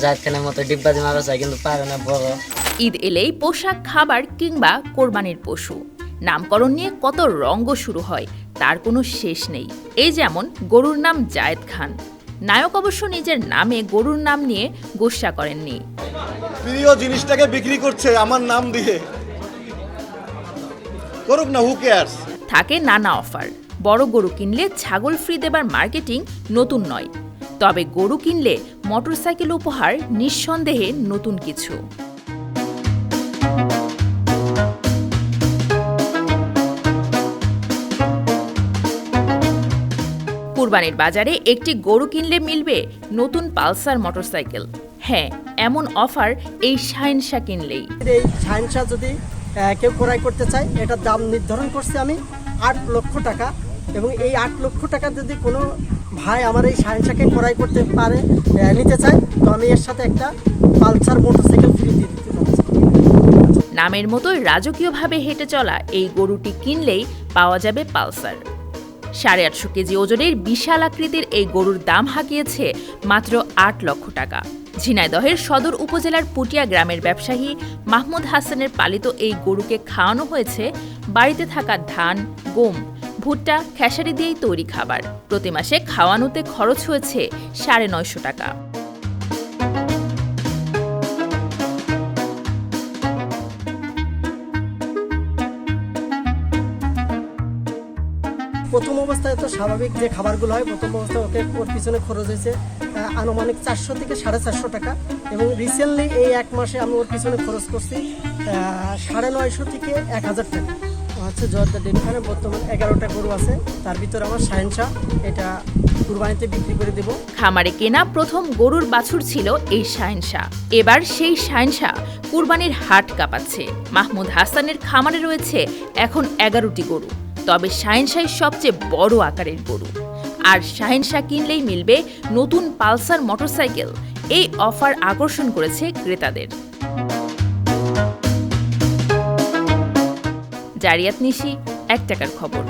জাহেদ খানের মতো মারা চায় কিন্তু পারে না বড়। ঈদ এলেই পোশাক খাবার কিংবা কোরবানির পশু। নামকরণ নিয়ে কত রঙ্গ শুরু হয় তার কোনো শেষ নেই। এই যেমন গরুর নাম জায়েদ খান। নায়ক অবশ্য নিজের নামে গরুর নাম নিয়ে গোসা করেননি। প্রিয় জিনিসটাকে বিক্রি করছে আমার নাম দিয়ে। করুক না হু কেয়ার্স থাকে নানা অফার। বড় গরু কিনলে ছাগল ফ্রি দেবার মার্কেটিং নতুন নয়। তবে গরু কিনলে মোটরসাইকেল উপহার নিঃসন্দেহে নতুন কিছু। কুরবানির বাজারে একটি গরু কিনলে মিলবে নতুন পালসার মোটরসাইকেল। হ্যাঁ এমন অফার এই শাহিনশা কিনলেই। এই সায়েন্সা যদি কেউ ক্রয় করতে চায়, এটার দাম নির্ধারণ করছি আমি আট লক্ষ টাকা। এবং এই আট লক্ষ টাকা যদি কোনো ভাই আমার এই সায়েন্সাকে ক্রয় করতে পারে নিতে চায়, তো আমি এর সাথে একটা পালসার মোটরসাইকেল ফ্রি দিয়ে দিতে নামের মতোই রাজকীয়ভাবে হেঁটে চলা এই গরুটি কিনলেই পাওয়া যাবে পালসার। সাড়ে আটশো কেজি ওজনের বিশাল আকৃতির এই গরুর দাম হাঁকিয়েছে মাত্র আট লক্ষ টাকা। ঝিনাইদহের সদর উপজেলার পুটিয়া গ্রামের ব্যবসায়ী মাহমুদ হাসানের পালিত এই গরুকে খাওয়ানো হয়েছে বাড়িতে থাকা ধান, গম ভুট্টা, খেসারি দিয়েই তৈরি খাবার। প্রতি মাসে খাওয়ানোতে খরচ হয়েছে সাড়ে নয়শো টাকা। প্রথম অবস্থায় তো স্বাভাবিক যে খাবারগুলো হয়, প্রথম অবস্থায় ওকে ওর পিছনে খরচ হয়েছে আনুমানিক চারশো থেকে সাড়ে চারশো টাকা। এবং রিসেন্টলি এই এক মাসে আমি ওর পিছনে খরচ করছি সাড়ে নয়শো থেকে এক হাজার টাকা। হচ্ছে জয়দা ডেমখানে বর্তমান এগারোটা গরু আছে। তার ভিতরে আমার সায়েন্সা এটা কুরবানিতে বিক্রি করে দেবো। খামারে কেনা প্রথম গরুর বাছুর ছিল এই শাহিনশা এবার সেই শাহিনশা কুরবানির হাট কাঁপাচ্ছে। মাহমুদ হাসানের খামারে রয়েছে এখন এগারোটি গরু, তবে শাহিনশাই সবচেয়ে বড় আকারের গরু। আর শাহিনশা কিনলেই মিলবে নতুন পালসার মোটরসাইকেল। এই অফার আকর্ষণ করেছে ক্রেতাদের। জারিয়াত নিশি এক টাকার খবর।